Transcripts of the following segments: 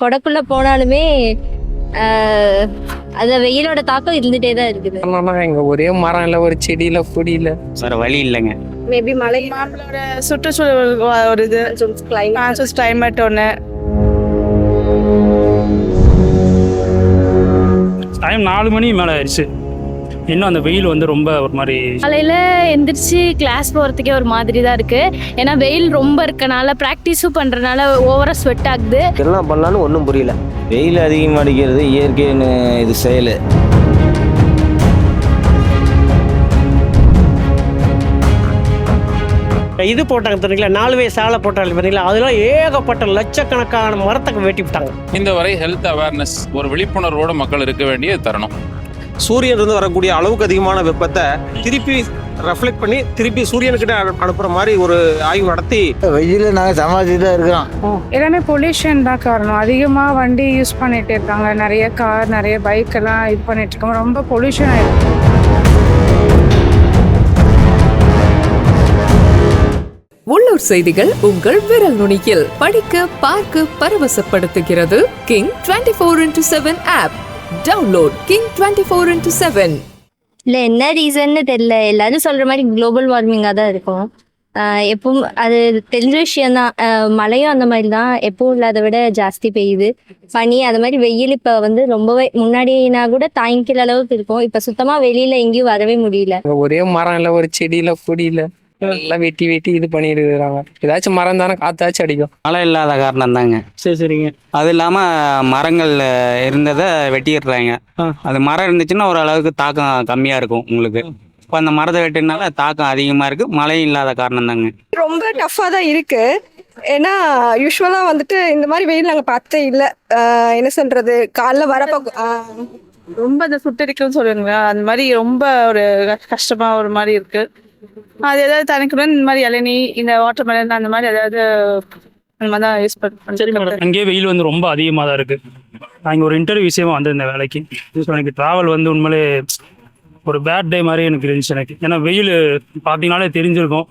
கொடைக்குள்ள போனாலுமே அந்த வெயிலோட தாக்கம் இருந்துட்டே தான் இருக்குது. ஆனா இங்க ஒரே மரம் இல்ல ஒரு செடி இல்ல கொடி இல்ல. வேற வழி இல்லைங்க. மேபி மழை நம்மளோட சுற்றுச்சூழல் ஒரு இது. கிளைமேட் ஒன்று டைம் நாலு மணி மேலே ஆயிடுச்சு. இன்னும் அந்த வெயில் வந்து ரொம்ப ஒரு மாதிரி காலையில் எந்திரிச்சு கிளாஸ் போகிறதுக்கே ஒரு மாதிரி தான் இருக்குது ஏன்னா வெயில் ரொம்ப இருக்கனால ப்ராக்டிஸும் பண்ணுறனால ஓவராக ஸ்வெட் ஆகுது. எல்லாம் பண்ணலான்னு ஒன்றும் புரியல. வெயில் அதிகமாக அடிக்கிறது இயற்கைன்னு இது செயல். இது போட்டாங்க தெரியுங்களா? நாலு வயசு சாலை போட்டாங்க பார்த்தீங்களா அதெல்லாம் ஏகப்பட்ட லட்சக்கணக்கான மரத்துக்கு வெட்டி விட்டாங்க இந்த வரை ஹெல்த் அவேர்னஸ் ஒரு விழிப்புணர்வோட மக்கள் இருக்க வேண்டிய தருணம். சூரியன்லேருந்து வரக்கூடிய அளவுக்கு அதிகமான வெப்பத்தை திருப்பி ரெஃப்ளெக்ட் பண்ணி திருப்பி சூரியனுக்கிட்ட அனு- அனுப்புற மாதிரி ஒரு ஆய்வு நடத்தி வெயில் நாங்கள் சமாளிச்சுட்டு தான் இருக்கிறோம். எல்லாமே பொல்யூஷன் தான் காரணம். அதிகமாக வண்டி யூஸ் பண்ணிட்டு இருக்காங்க. நிறைய கார் நிறைய பைக் எல்லாம் இது பண்ணிட்டு இருக்காங்க ரொம்ப பொல்யூஷன் ஆயிருக்கு. உள்ளூர் செய்திகள் உங்கள் விரல் நுனியில். படிக்க பார்க்க பரவசப்படுத்துகிறது. King twenty four into seven app download king twenty four into seven இல்லை என்ன ரீசன்னு தெரியல. எல்லாரும் சொல்ற மாதிரி குளோபல் வார்மிங்காக தான் இருக்கும். ஆஹ் எப்பவும் அது தெரிஞ்ச விஷயம்தான் ஆஹ் மழையும் அந்த மாதிரி தான். எப்பவும் இல்லாத விட ஜாஸ்தி பெய்யுது. பனி அது மாதிரி வெயில் இப்போ வந்து ரொம்பவே முன்னாடினா கூட தாங்கிக்கிற அளவுக்கு இருக்கும். இப்போ சுத்தமாக வெளியில எங்கேயும் வரவே முடியல. ஒரே மரம் இல்ல ஒரு செடி இல்ல கொடி இல்ல எல்லாம் வெட்டி வெட்டி இது பண்ணிட்டு இருக்காங்க ஏதாச்சும் மரம் தானே காத்தாச்சும் அடிக்கும். மழை இல்லாத காரணம் தாங்க. சரி சரிங்க. அது இல்லாமல் மரங்கள் இருந்ததை வெட்டிடுறாங்க. அது மரம் இருந்துச்சுன்னா ஓரளவுக்கு தாக்கம் கம்மியாக இருக்கும் உங்களுக்கு. இப்போ அந்த மரத்தை வெட்டினால தாக்கம் அதிகமாக இருக்குது மழையும் இல்லாத காரணம் தாங்க. ரொம்ப டஃப்பாக தான் இருக்கு. ஏன்னா யூஸ்வலாக வந்துட்டு இந்த மாதிரி வெயில் நாங்கள் பார்த்தே இல்லை. என்ன சொல்றது? காலைல வரப்போ ரொம்ப இந்த சுட்டரிக்குன்னு சொல்லுவாங்களா? அந்த மாதிரி ரொம்ப ஒரு கஷ்டமா ஒரு மாதிரி இருக்கு. அது ஏதாவது தனிக்கணும் இந்த மாதிரி இளநீ இந்த வாட்டர் மெலன் அந்த மாதிரி ஏதாவது அந்த மாதிரி தான் யூஸ் சரி பண்ணி மேடம் அங்கேயே வெயில் வந்து ரொம்ப அதிகமாக தான் இருக்கு. நான் இங்கே ஒரு இன்டர்வியூ விஷயமா வந்திருந்தேன் வேலைக்கு. ஸோ எனக்கு ட்ராவல் வந்து உண்மையிலே ஒரு பேட் டே மாதிரி எனக்கு இருந்துச்சு எனக்கு. ஏன்னா வெயில் பார்த்தீங்கனாலே தெரிஞ்சிருக்கும்.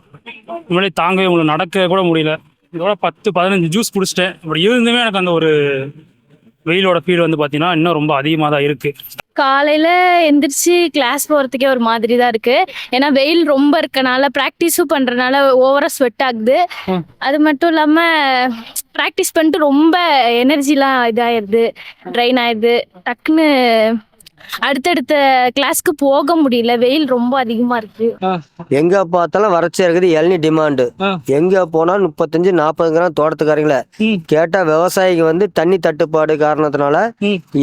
உண்மையிலே தாங்கவே முடியல. நடக்க கூட முடியல. இதோட பத்து பதினஞ்சு ஜூஸ் குடிச்சிட்டேன். அப்படி இருந்துமே எனக்கு அந்த ஒரு வெயிலோட ஃபீல் வந்து பார்த்தீங்கன்னா இன்னும் ரொம்ப அதிகமாக தான் இருக்கு. காலையில் எந்திரிச்சு கிளாஸ் போகிறதுக்கே ஒரு மாதிரி தான் இருக்குது ஏன்னா வெயில் ரொம்ப இருக்கனால ப்ராக்டிஸும் பண்ணுறனால ஓவராக ஸ்வெட் ஆகுது. அது மட்டும் இல்லாமல் ப்ராக்டிஸ் பண்ணிட்டு ரொம்ப எனர்ஜிலாம் இதாகிடுது ட்ரைன் ஆயிடுது டக்குன்னு அடுத்தடுத்த கிளாஸ்க்கு போக முடியல. வெயில் ரொம்ப அதிகமாக இருக்குது எங்க பார்த்தாலும் வறட்சியா இருக்குது. இளநீ டிமாண்டு எங்க போனாலும் முப்பத்தஞ்சு நாற்பது கிராம் தோட்டத்துக்காரங்கள. கேட்டா விவசாயிக்கு வந்து தண்ணி தட்டுப்பாடு காரணத்தினால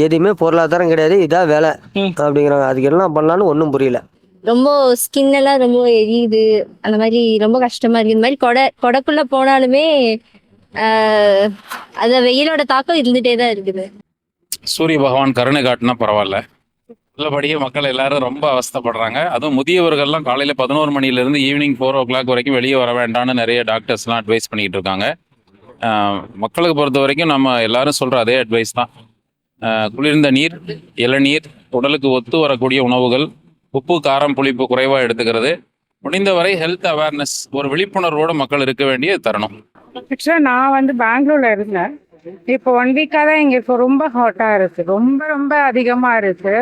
எதுவுமே பொருளாதாரம் கிடையாது. இதான் வேலை. அப்படிங்கிறாங்க. அதுக்கு என்ன பண்ணலான்னு ஒன்றும் புரியல. ரொம்ப ஸ்கின் எல்லாம் ரொம்ப எரியுது. அந்த மாதிரி ரொம்ப கஷ்டமா இருக்கு. இந்த மாதிரி கொடை கொடைக்குள்ள போனாலுமே ஆஹ், அந்த வெயிலோட தாக்கம் இருந்துட்டே தான் இருக்குது. சூரிய பகவான் கருணை காட்டினா பரவாயில்ல. உள்ளபடியே மக்கள் எல்லாரும் ரொம்ப அவஸ்தப்படுறாங்க. அதுவும் முதியவர்கள்லாம் காலையில பதினோரு மணில இருந்து ஈவினிங் ஃபோர் ஓ கிளாக் வரைக்கும் வெளியே வர வேண்டாம்னு நிறைய டாக்டர்ஸ்லாம் அட்வைஸ் பண்ணிக்கிட்டு இருக்காங்க. மக்களுக்கு பொறுத்த வரைக்கும் நம்ம எல்லாரும் சொல்ற அதே அட்வைஸ் தான். குளிர்ந்த நீர் இளநீர் உடலுக்கு ஒத்து வரக்கூடிய உணவுகள் உப்பு காரம் புளிப்பு குறைவா எடுத்துக்கிறது. முடிந்தவரை ஹெல்த் அவேர்னஸ் ஒரு விழிப்புணர்வோட மக்கள் இருக்க வேண்டிய தருணம். ஆக்சுவலாக நான் வந்து பெங்களூர்ல இருந்தேன். இப்போ ஒன் வீக்காக தான் இங்கே இப்போ ரொம்ப ஹாட்டாக இருக்கு. ரொம்ப ரொம்ப அதிகமாக இருக்கு.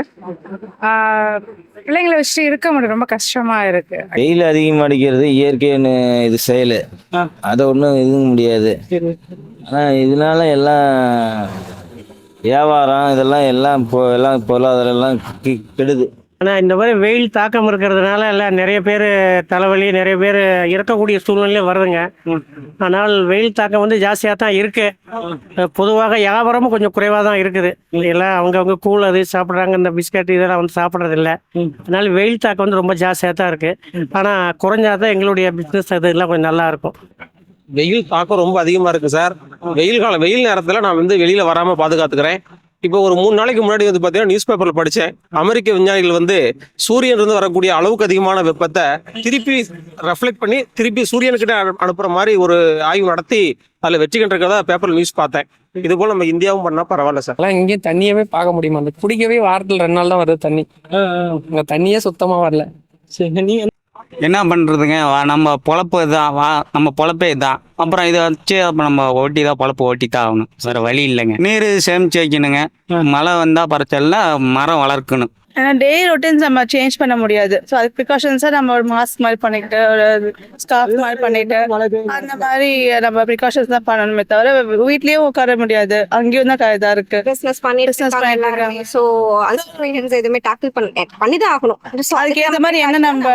பிள்ளைங்களை வச்சுட்டு இருக்க முடியும் ரொம்ப கஷ்டமா இருக்கு. வெயில் அதிகமாக அடிக்கிறது இயற்கைன்னு இது செயல். அதை ஒன்றும் இதுங்க முடியாது. ஆனால் இதனால எல்லாம் வியாபாரம் இதெல்லாம் எல்லாம் இப்போ எல்லாம் பொருளாதாரம் எல்லாம் கெடுது. ஆனால் இந்த மாதிரி வெயில் தாக்கம் இருக்கிறதுனால எல்லாம் நிறைய பேர் தலைவலி நிறைய பேர் இறக்கக்கூடிய சூழ்நிலையும் வருதுங்க. ஆனால் வெயில் தாக்கம் வந்து ஜாஸ்தியாக தான் இருக்குது பொதுவாக வியாபாரமும் கொஞ்சம் குறைவாக தான் இருக்குது. எல்லாம் அவங்கவுங்க கூழ் அது சாப்பிட்றாங்க இந்த பிஸ்கட் இதெல்லாம் வந்து சாப்பிட்றது இல்லை அதனால வெயில் தாக்கம் வந்து ரொம்ப ஜாஸ்தியாக தான் இருக்குது ஆனால் குறைஞ்சாதான் எங்களுடைய பிஸ்னஸ் அது எல்லாம் கொஞ்சம் நல்லாயிருக்கும் வெயில் தாக்கம் ரொம்ப அதிகமாக இருக்குது சார். வெயில் காலம் வெயில் நேரத்தில் நான் வந்து வெளியில் வராமல் பாதுகாத்துக்கிறேன். இப்போ ஒரு மூணு நாளைக்கு முன்னாடி வந்து பார்த்தீங்கன்னா நியூஸ் பேப்பர்ல படித்தேன் அமெரிக்க விஞ்ஞானிகள் வந்து சூரியன் இருந்து வரக்கூடிய அளவுக்கு அதிகமான வெப்பத்தை திருப்பி ரெஃப்ளெக்ட் பண்ணி திருப்பி சூரியனுக்கிட்ட அனு- அனுப்புற மாதிரி ஒரு ஆய்வு நடத்தி அதில் வெற்றி கண்டிருக்கிறதா பேப்பர்ல நியூஸ் பார்த்தேன். இது போல நம்ம இந்தியாவும் பண்ணா பரவாயில்ல சார். எல்லாம் இங்கேயும் தண்ணியவே பார்க்க முடியுமா? அந்த குடிக்கவே வாரத்துல ரெண்டு நாள் தான் வருது தண்ணி. தண்ணியே சுத்தமா வரல. சரி நீங்க என்ன பண்ணுறதுங்க நம்ம பொழப்பு தான் வா நம்ம பொழப்பே தான் அப்புறம் இதை வச்சு அப்போ நம்ம ஓட்டி தான் பொழப்பு ஓட்டி தான் ஆகணும். வேறு வழி இல்லைங்க. நீர் சேமிச்சு வைக்கணுங்க. மழை வந்தால் பறச்சல்ல மரம் வளர்க்கணும். ஏன்னா டே ரொட்டீன்ஸ் நம்ம சேஞ்ச் பண்ண முடியாது. ஸோ அதுக்கு ப்ரிகாஷன்ஸாக நம்ம ஒரு மாஸ்க் மாதிரி பண்ணிக்கிட்டு ஒரு ஸ்கார்ஃப் மாதிரி பண்ணிட்டு அந்த மாதிரி நம்ம ப்ரிகாஷன்ஸ் தான் பண்ணணுமே தவிர வீட்லயும் உட்கார முடியாது. அங்கேயும் தான் க- இதா இருக்கு. பிசினஸ் பண்ணிட்டு Business இருக்காங்க. பண்ணிட்டு. ஸோ அந்த எதுவுமே டேக்கிள் பண்ண பண்ணிதான் ஆகணும். So, அதுக்கு ஏற்ற மாதிரி என்ன நம்ம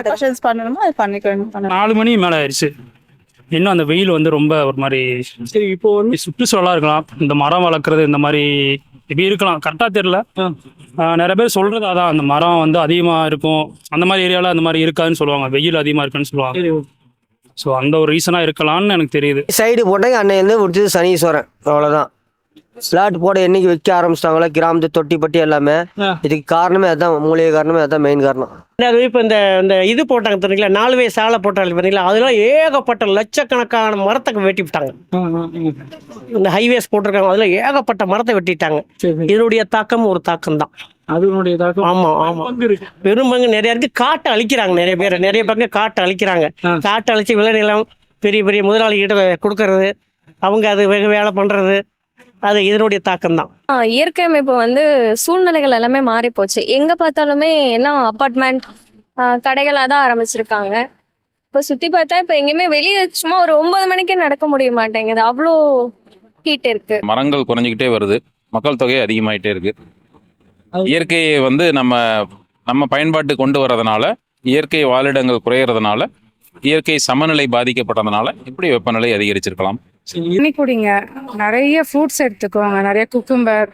ப்ரிகாஷன்ஸ் பண்ணணுமோ அது பண்ணிக்கணும். நாலு மணி மேலே ஆயிடுச்சு. இன்னும் அந்த வெயில் வந்து ரொம்ப ஒரு மாதிரி சரி இப்போ வந்து சுற்றுச்சூழலாக இருக்கலாம். இந்த மரம் வளர்க்குறது இந்த மாதிரி இப்படி இருக்கலாம். கரெக்டாக தெரில நிறைய பேர் சொல்றது அதான். அந்த மரம் வந்து அதிகமாக இருக்கும். அந்த மாதிரி ஏரியாவில் அந்த மாதிரி இருக்காதுன்னு சொல்லுவாங்க. வெயில் அதிகமாக இருக்குன்னு சொல்லுவாங்க. ஸோ அந்த ஒரு ரீசனாக இருக்கலாம்னு எனக்கு தெரியுது. சைடு போட்டாங்க அன்னையிலேருந்து முடிச்சது சனீஸ்வரன். அவ்வளோதான் ஸ்லாட் போட என்னைக்கு வைக்க ஆரம்பிச்சிட்டாங்களோ கிராமத்து தொட்டிப்பட்டி எல்லாமே. இதுக்கு காரணமே அதான் மூலிகை காரணமே அதான் மெயின் காரணம். அது இப்போ இந்த இந்த இது போட்டாங்க தெரியுங்களா? நாலு வயசு சாலை போட்டாங்க பார்த்தீங்களா அதெல்லாம் ஏகப்பட்ட லட்சக்கணக்கான மரத்தை வெட்டி விட்டாங்க. இந்த ஹைவேஸ் போட்டிருக்காங்க அதில் ஏகப்பட்ட மரத்தை வெட்டிட்டாங்க. இதனுடைய தாக்கம் ஒரு தாக்கம் தான் அதனுடைய தாக்கம் ஆமா ஆமா. பெரும் பங்கு நிறைய இருக்கு காட்டை அழிக்கிறாங்க நிறைய பேர். நிறைய பங்கு காட்டை அழிக்கிறாங்க. காட்டை அழிச்சு விளைநிலம் பெரிய பெரிய முதலாளிகிட்ட கொடுக்கறது அவங்க அது வெகு வேலை பண்றது. அது இதனுடைய தாக்கம் தான் இயற்கை அமைப்பு வந்து சூழ்நிலைகள் எல்லாமே மாறி போச்சு. எங்க பார்த்தாலுமே எல்லாம் அப்பார்ட்மெண்ட் கடைகளாக தான் ஆரம்பிச்சிருக்காங்க. இப்போ சுத்தி பார்த்தா இப்போ எங்கேயுமே வெளியே சும்மா ஒரு ஒன்பது மணிக்கே நடக்க முடிய மாட்டேங்குது. அவ்வளோ ஹீட் இருக்கு. மரங்கள் குறைஞ்சிக்கிட்டே வருது. மக்கள் தொகை அதிகமாயிட்டே இருக்கு. இயற்கையை வந்து நம்ம நம்ம பயன்பாட்டு கொண்டு வரதுனால இயற்கை வாழிடங்கள் குறையறதுனால இயற்கை சமநிலை பாதிக்கப்பட்டதுனால இப்படி வெப்பநிலை அதிகரிச்சிருக்கலாம். தண்ணி குடிங்க. நிறைய ஃப்ரூட்ஸ் எடுத்துக்கோங்க. நிறைய குக்கும்பர்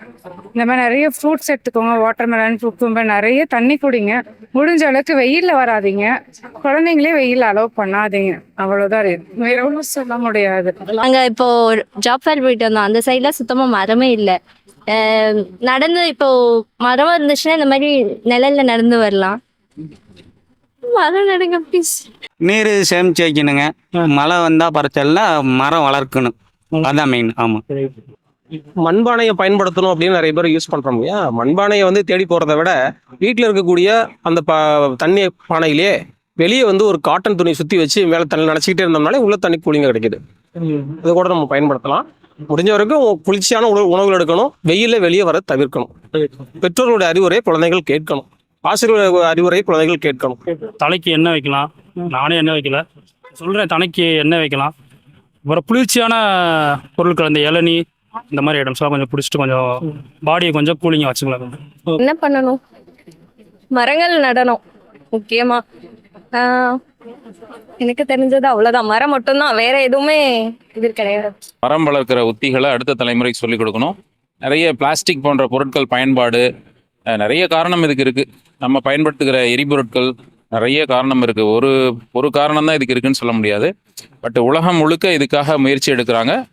இந்த மாதிரி நிறைய ஃப்ரூட்ஸ் எடுத்துக்கோங்க. வாட்டர்மெலன் குக்கும்பர் நிறைய தண்ணி குடிங்க. முடிஞ்ச அளவுக்கு வெயில்ல வராதீங்க. குழந்தைங்களே வெயில்ல அலோவ் பண்ணாதீங்க. அவ்வளவுதான் இருக்கு. வேற ஒன்றும் சொல்ல முடியாது. அங்க இப்போ ஜாப் ஃபேர் போயிட்டு வந்தோம். அந்த சைட்ல சுத்தமா மரமே இல்லை. நடந்து இப்போ மரம் இருந்துச்சுன்னா இந்த மாதிரி நிழல்ல நடந்து வரலாம். மரம் நடுங்க ப்ளீஸ் நீர் சேமிச்சு வைக்கணுங்க. மழை வந்தால் பறச்சல்ல மரம் வளர்க்கணும். அதான் மெயின் ஆமாம் மண்பானையை பயன்படுத்தணும் அப்படின்னு நிறைய பேர் யூஸ் பண்றோம் இல்லையா? மண்பானையை வந்து தேடி போறதை விட வீட்டில் இருக்கக்கூடிய அந்த ப தண்ணி பானையிலேயே வெளியே வந்து ஒரு காட்டன் துணி சுத்தி வச்சு மேலே தண்ணி நினச்சிக்கிட்டே இருந்தோம்னாலே உள்ள தண்ணி கூலிங்க கிடைக்குது. இது கூட நம்ம பயன்படுத்தலாம். முடிஞ்ச வரைக்கும் குளிர்ச்சியான உணவு உணவுகள் எடுக்கணும். வெயில்ல வெளியே வர தவிர்க்கணும். பெற்றோர்களுடைய அறிவுரை குழந்தைகள் கேட்கணும். ஆசிரியர் அறிவுரை குழந்தைகள் கேட்கணும். தலைக்கு எண்ணெய் வைக்கலாம். நானே எண்ணெய் வைக்கல. சொல்கிறேன் தலைக்கு எண்ணெய் வைக்கலாம். அப்புறம் குளிர்ச்சியான பொருட்கள் இந்த இளநீ இந்த மாதிரி ஐட்டம்ஸ்லாம் கொஞ்சம் பிடிச்சிட்டு கொஞ்சம் பாடியை கொஞ்சம் கூலிங்காக வச்சுக்கலாம் என்ன பண்ணணும்? மரங்கள் நடணும் முக்கியமா. ஆஹ் எனக்கு தெரிஞ்சது அவ்வளவுதான். மரம் மட்டும்தான் வேற எதுவுமே இது கிடையாது. மரம் வளர்க்குற உத்திகளை அடுத்த தலைமுறைக்கு சொல்லிக் கொடுக்கணும். நிறைய பிளாஸ்டிக் போன்ற பொருட்கள் பயன்பாடு நிறைய காரணம் இதுக்கு இருக்குது நம்ம பயன்படுத்துகிற எரிபொருட்கள் நிறைய காரணம் இருக்குது ஒரு ஒரு காரணம் தான் இதுக்கு இருக்குன்னு சொல்ல முடியாது. பட் உலகம் முழுக்க இதுக்காக முயற்சி எடுக்கிறாங்க.